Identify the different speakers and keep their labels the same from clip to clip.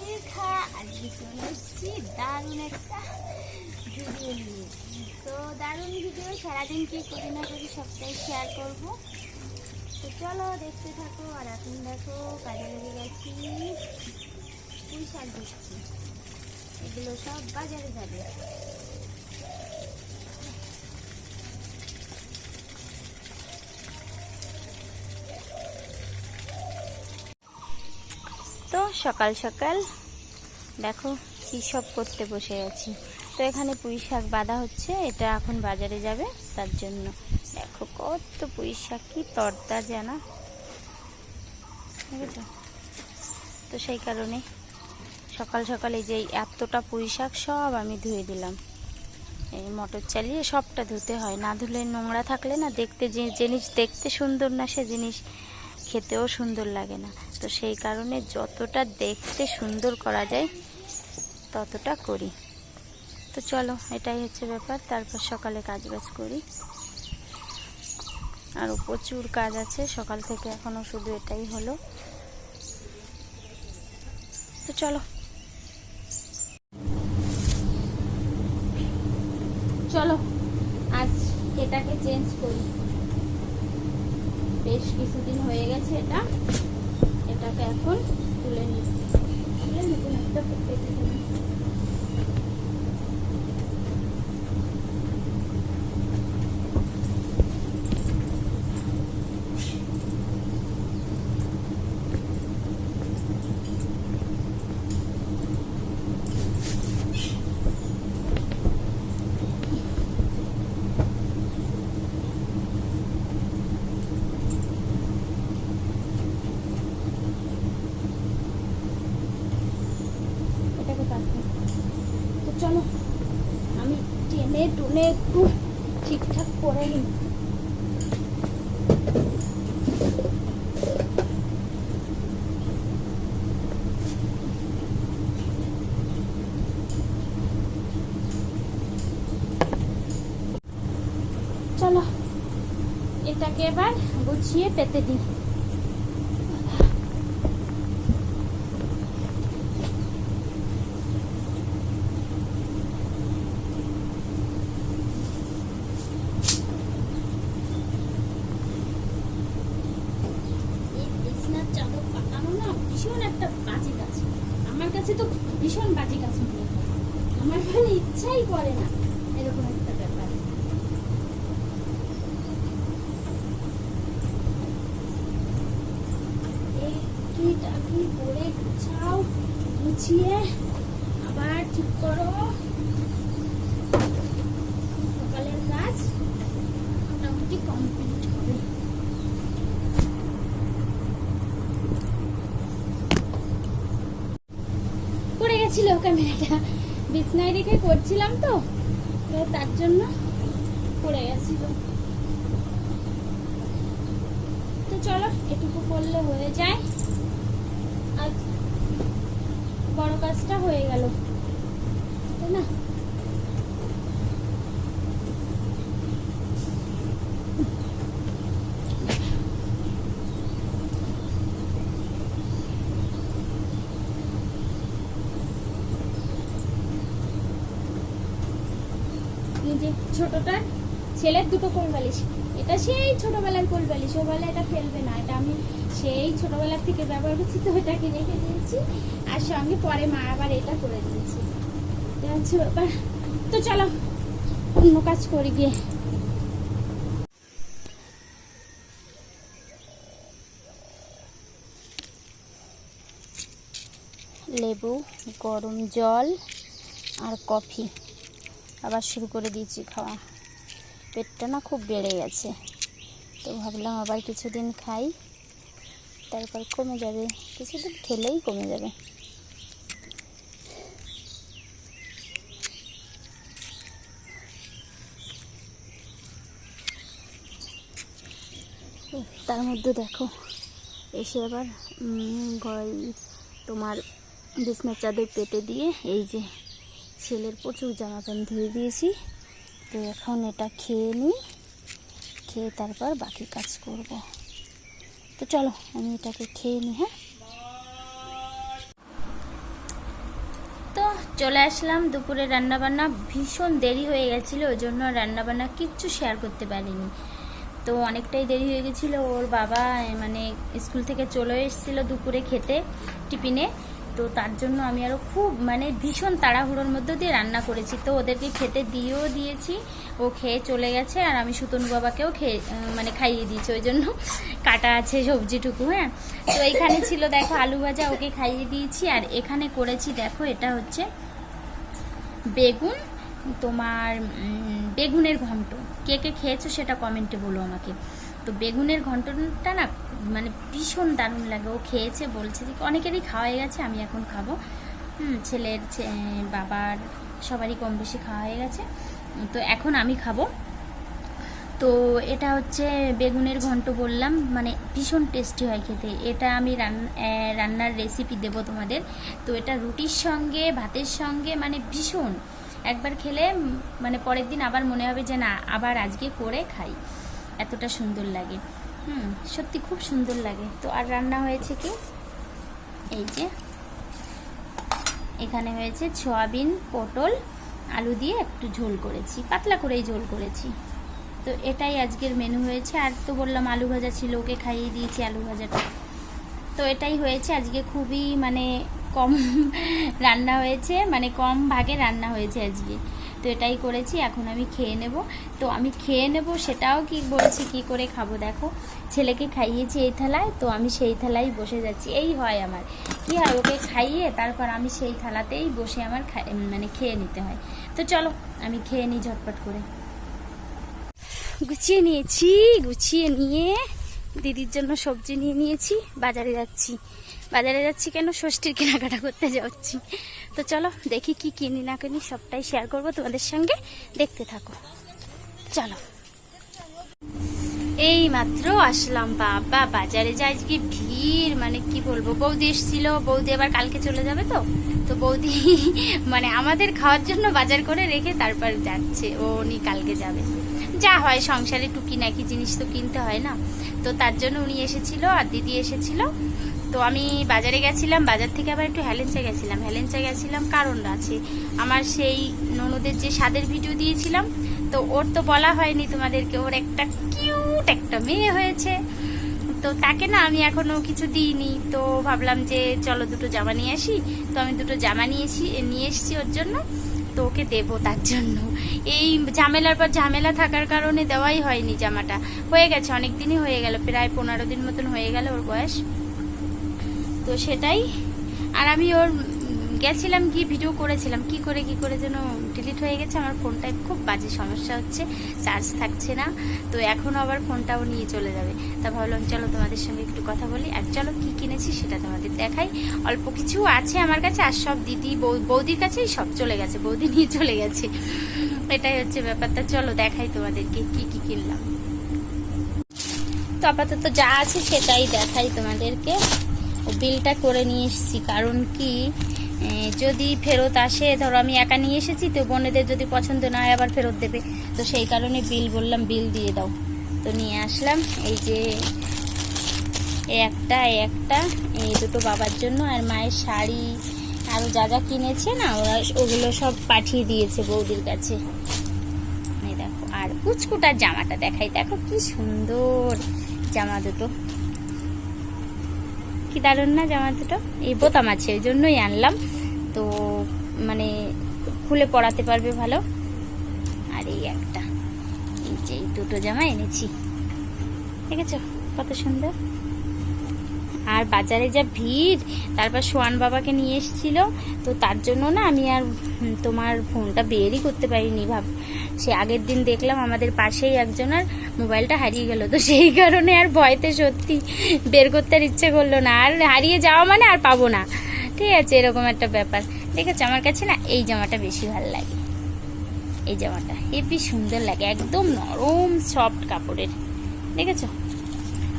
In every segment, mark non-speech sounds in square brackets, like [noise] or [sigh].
Speaker 1: শিখা আজকে চলে এসেছি দারুণ একটা ভিডিও নিয়ে। তো দারুণ ভিডিও সারাদিন কি করি না করি সবটাই শেয়ার করব। তো চলো, দেখতে থাকো, আর এখন দেখো কাজে লেগে গেছি পুঁই শাক দিচ্ছি এগুলো সব বাজারে যাবে। সকাল সকাল। দেখো কী সব করতে বসে আছি। তো এখানে পুঁই শাক বাঁধা হচ্ছে, এটা এখন বাজারে যাবে, তার জন্য। দেখো কত পুঁই শাক, কি তরতা জানা বুঝেছ তো সেই কারণে সকাল সকাল যে এতটা পুঁই শাক সব আমি ধুয়ে দিলাম। এই মোটর চালিয়ে সবটা ধুতে হয়। না ধুলে নোংরা থাকলে না দেখতে যে জিনিস দেখতে সুন্দর না সে জিনিস। খেতেও সুন্দর লাগে না। তো সেই কারণে যতটা দেখতে সুন্দর করা যায়, ততটা করি। তো চলো, এটাই হচ্ছে ব্যাপার। তারপর সকালে কাজ বাজ করি। আরও প্রচুর কাজ আছে। সকাল থেকে এখনও শুধু এটাই হলো। তো চলো। চলো, আজ এটাকে চেঞ্জ করি। বেশ কিছুদিন হয়ে গেছে এটা। এটাকে এখন তুলে নিই তুলে নতুন একটা পেতে দিই। এটাকে পাঠাই তো চলো আমি টুনে একটু ঠিকঠাক করে নিই। চলো এটাকে এবার গুছিয়ে পেতে দিই এই বিছনার চাদর পাতানো না ভীষণ একটা বাজে কাজ। আমার কাছে তো ভীষণ বাজে কাজ মনে হয়। আমার মানে ইচ্ছাই করে না এরকম একটা ব্যাপার। কি করে গুছাও, গুছিয়ে আবার ঠিক করো সকালের কাজ মোটামুটি কমপ্লিট হবে পড়ে গেছিল ক্যামেরাটা। বিছনায় রেখে করছিলাম তো তার জন্য পড়ে গেছিল। তো চলো, এটুকু করলে হয়ে যায়। আর বড় কাজটা হয়ে গেল। তাই না? যে ছোটটার ছেলের দুটো কোল বালিশ এটা সেই ছোটবেলার কোল ও বলে এটা ফেলবে না। এটা আমি সেই ছোটবেলার থেকে ব্যবহার করছি তো এটাকে রেখে দিয়েছি। আর সঙ্গে পরে মা আবার এটা করে দিয়েছি। এটা হচ্ছে ব্যাপার। তো চলো, অন্য কাজ করি গিয়ে। লেবু, গরম জল আর কফি। আবার শুরু করে দিয়েছি খাওয়া। পেটটা না খুব বেড়ে গেছে। তো ভাবলাম আবার কিছুদিন খাই, তারপর কমে যাবে। কিছুদিন খেলেই কমে যাবে। তার মধ্যে দেখো, এসে আবার তোমার বিছনার পেতে দিয়ে এই যে ছেলের প্রচুর জামা প্যান্ট ধুয়ে দিয়েছি। তো এখন এটা খেয়ে নিই, খেয়ে তারপর বাকি কাজ করব। তো চলো, আমি এটাকে খেয়ে নিই হ্যাঁ? তো চলে আসলাম দুপুরে রান্নাবান্না। ভীষণ দেরি হয়ে গেছিল, ওই জন্য রান্নাবান্না কিচ্ছু শেয়ার করতে পারিনি। তো অনেকটাই দেরি হয়ে গেছিল, ওর বাবা মানে স্কুল থেকে চলে এসেছিল দুপুরে খেতে, টিফিনে। তো তার জন্য আমি আরও খুব মানে ভীষণ তাড়াহুড়োর মধ্যে দিয়ে রান্না করেছি। তো ওদেরকে খেতে দিয়েও দিয়েছি, ও খেয়ে চলে গেছে, আর আমি সুতনু বাবাকেও খেয়ে মানে খাইয়ে দিয়েছি ওই জন্য। কাটা আছে সবজিটুকু হ্যাঁ। তো এখানে ছিল, দেখো, আলু ভাজা, ওকে খাইয়ে দিয়েছি। আর এখানে করেছি, দেখো, এটা হচ্ছে বেগুন, তোমার বেগুনের ঘন্ট। কে কে খেয়েছো সেটা কমেন্টে বলো আমাকে। তো বেগুনের ঘন্টটা না মানে ভীষণ দারুণ লাগে। ও খেয়েছে, বলছে যে অনেকেরই খাওয়া হয়ে গেছে, আমি এখন খাব। ছেলের বাবার সবারই কম বেশি খাওয়া হয়ে গেছে। তো এখন আমি খাব। তো এটা হচ্ছে বেগুনের ঘন্ট বললাম মানে ভীষণ টেস্টি হয় খেতে। এটা আমি রান- রান্নার রেসিপি দেব তোমাদের। তো এটা রুটির সঙ্গে, ভাতের সঙ্গে মানে ভীষণ। একবার খেলে মানে পরের দিন আবার মনে হবে যে না, আবার আজকে করে খাই। এতটা সুন্দর লাগে। হুম, সত্যি খুব সুন্দর লাগে। তো আর রান্না হয়েছে কি? এই যে, এখানে হয়েছে সয়াবিন, পটল, আলু দিয়ে একটু ঝোল করেছি। পাতলা করেই ঝোল করেছি। তো এটাই আজকের মেনু হয়েছে। আর তো বললাম, আলু ভাজা ছিল, ওকে খাইয়ে দিয়েছি আলু ভাজাটা। তো এটাই হয়েছে। আজকে খুবই মানে কম [laughs] রান্না হয়েছে মানে কম ভাগে রান্না হয়েছে আজকে। তো এটাই করেছি, এখন আমি খেয়ে নেব। তো আমি খেয়ে নেব, সেটাও কি বলছি, কি করে খাব দেখো। ছেলেকে খাইয়েছি এই থালায়, তো আমি সেই থালায় বসে যাচ্ছি। এই হয় আমার। কি হয়, ওকে খাইয়ে তারপর আমি সেই থালাতেই বসে আমার মানে খেয়ে নিতে হয়। তো চলো, আমি খেয়ে নিই ঝটপট করে। গুছিয়ে নিয়েছি, গুছিয়ে নিয়ে দিদির জন্য সবজি নিয়ে নিয়েছি, বাজারে যাচ্ছি। বাজারে যাচ্ছি কেন? ষষ্ঠীর কেনাকাটা করতে যাচ্ছি। তো চলো দেখি কি কিনি না কিনি সবটাই শেয়ার করব তোমাদের সঙ্গে। দেখতে থাকো। চলো। এই মাত্র আসলাম বাবা, বাজারে যে আজকে ভিড় মানে কি বলব, বৌদি এসেছিল, বৌদি আবার কালকে চলে যাবে তো? তো বৌদি মানে আমাদের খাওয়ার জন্য বাজার করে রেখে তারপর যাচ্ছে, ও উনি কালকে যাবে। যা হয়, সংসারে টুকি নাকি জিনিস তো কিনতে হয় না। তো তার জন্য উনি এসেছিল আর দিদি এসেছিল। তো আমি বাজারে গেছিলাম, বাজার থেকে আবার একটু হ্যালেন্সা গেছিলাম। হ্যালেন্সা গেছিলাম কারণ আছে, আমার সেই ননদের যে স্বাদের ভিডিও দিয়েছিলাম, তো ওর তো বলা হয়নি তোমাদেরকে, ওর একটা কিউট একটা মেয়ে হয়েছে। তো তাকে না আমি এখনও কিছু দিইনি, তো ভাবলাম যে চলো দুটো জামা নিয়ে আসি। তো আমি দুটো জামা নিয়ে এসি, নিয়ে এসছি ওর জন্য, তো ওকে দেবো তার জন্য। এই ঝামেলার পর ঝামেলা থাকার কারণে দেওয়াই হয়নি জামাটা। হয়ে গেছে, অনেক দিনই হয়ে গেল, প্রায় পনেরো দিন মতন হয়ে গেল ওর বয়স। তো সেটাই। আর আমি ওর গেছিলাম কি ভিডিও করেছিলাম। কি করে কি করে যেন ডিলিট হয়ে গেছে। আমার ফোনটায় খুব বাজে সমস্যা হচ্ছে চার্জ থাকছে না। তো এখন আবার ফোনটাও নিয়ে চলে যাবে। তা ভাবলাম, চলো তোমাদের সঙ্গে একটু কথা বলি। আর চলো কি কিনেছি সেটা তোমাদের দেখাই। অল্প কিছু আছে আমার কাছে, আর সব দিদি বৌদির কাছেই সব চলে গেছে। বৌদি নিয়ে চলে গেছে। এটাই হচ্ছে ব্যাপারটা চলো দেখাই তোমাদেরকে কি কি কিনলাম। তো আপাতত যা আছে সেটাই দেখাই তোমাদেরকে। বিলটা করে নিয়ে এসেছি। কারণ কি যদি ফেরত আসে, ধরো আমি একা নিয়ে এসেছি, তো বোনেদের যদি পছন্দ না হয় আবার ফেরত দেবে। তো সেই কারণে বিল বললাম, বিল দিয়ে দাও। তো নিয়ে আসলাম, এই যে একটা একটা এই দুটো বাবার জন্য আর মায়ের শাড়ি আরও যা যা কিনেছে না, ওরা ওগুলো সব পাঠিয়ে দিয়েছে বৌদির কাছে। দেখো, আর কুচকুটার জামাটা দেখাই, দেখো কি সুন্দর জামা দুটো। কি দারুণ না জামা দুটো? এই বোতাম আছে ওই জন্যই আনলাম। তো মানে খুলে পড়াতে পারবে ভালো। আর এই একটা। এই যে এই দুটো জামা এনেছি। ঠিক আছে কত সুন্দর? আর বাজারে যা ভিড়, তারপর সোয়ান বাবাকে নিয়ে এসেছিল, তো তার জন্য না আমি আর তোমার ফোনটা বেরই করতে পারিনি ভাব। সে আগের দিন দেখলাম আমাদের পাশেই একজনের মোবাইলটা হারিয়ে গেল, তো সেই কারণে আর ভয়তে সত্যি বের করতে আর ইচ্ছে করল না। আর হারিয়ে যাওয়া মানে আর পাবো না। ঠিক আছে, এরকম একটা ব্যাপার। দেখেছ আমার কাছে না এই জামাটা বেশি ভালো লাগে। এই জামাটা হেবি সুন্দর লাগে, একদম নরম, সফট কাপড়ের। দেখেছ?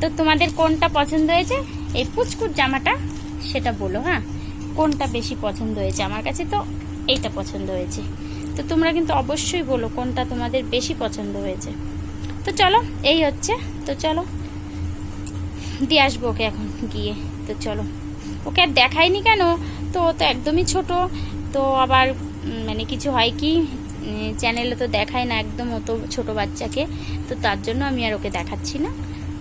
Speaker 1: তো তোমাদের কোনটা পছন্দ হয়েছে? এই পুচকুট জামাটা সেটা বলো হ্যাঁ? কোনটা বেশি পছন্দ হয়েছে? আমার কাছে তো এইটা পছন্দ হয়েছে। তো তোমরা কিন্তু অবশ্যই বলো কোনটা তোমাদের বেশি পছন্দ হয়েছে। তো চলো, এই হচ্ছে। তো চলো, দিয়ে আসব ওকে এখন গিয়ে। তো চলো। ওকে আর দেখাইনি কেন? তো ও তো একদমই ছোট। তো আবার মানে কিছু হয় কি? চ্যানেলে তো দেখায় না একদম অত ছোট বাচ্চাকে। তো তার জন্য আমি আর ওকে দেখাচ্ছি না।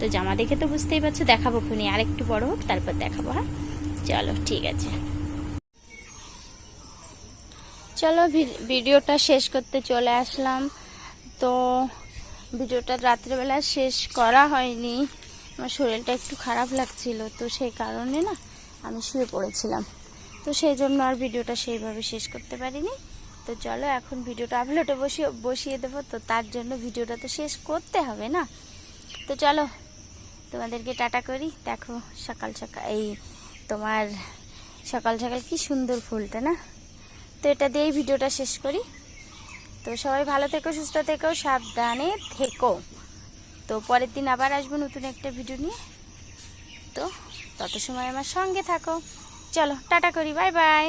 Speaker 1: তো জামা দেখে তো বুঝতেই পারছ, দেখাবো খুনি আর একটু বড় হোক, তারপর দেখাবো হ্যাঁ? চলো, ঠিক আছে। চলো ভিডিওটা শেষ করতে চলে আসলাম। তো ভিডিওটা রাত্রেবেলা শেষ করা হয়নি। আমার শরীরটা একটু খারাপ লাগছিল, তো সেই কারণে না আমি শুয়ে পড়েছিলাম। তো সেই জন্য আর ভিডিওটা সেইভাবে শেষ করতে পারিনি। তো চলো, এখন ভিডিওটা আপলোডে বসিয়ে বসিয়ে দেবো। তো তার জন্য ভিডিওটা তো শেষ করতে হবে না। তো চলো তোমাদেরকে টাটা করি। দেখো সকাল সকাল, এই তোমার সকাল সকাল কি সুন্দর ফুলটা না? তো এটা দিয়েই ভিডিওটা শেষ করি। তো সবাই ভালো থেকো, সুস্থ থেকো, সাবধানে থেকো। তো পরের দিন আবার আসব নতুন একটা ভিডিও নিয়ে। তো তত সময় আমার সঙ্গে থাকো। চলো, টাটা করি, বাই বাই।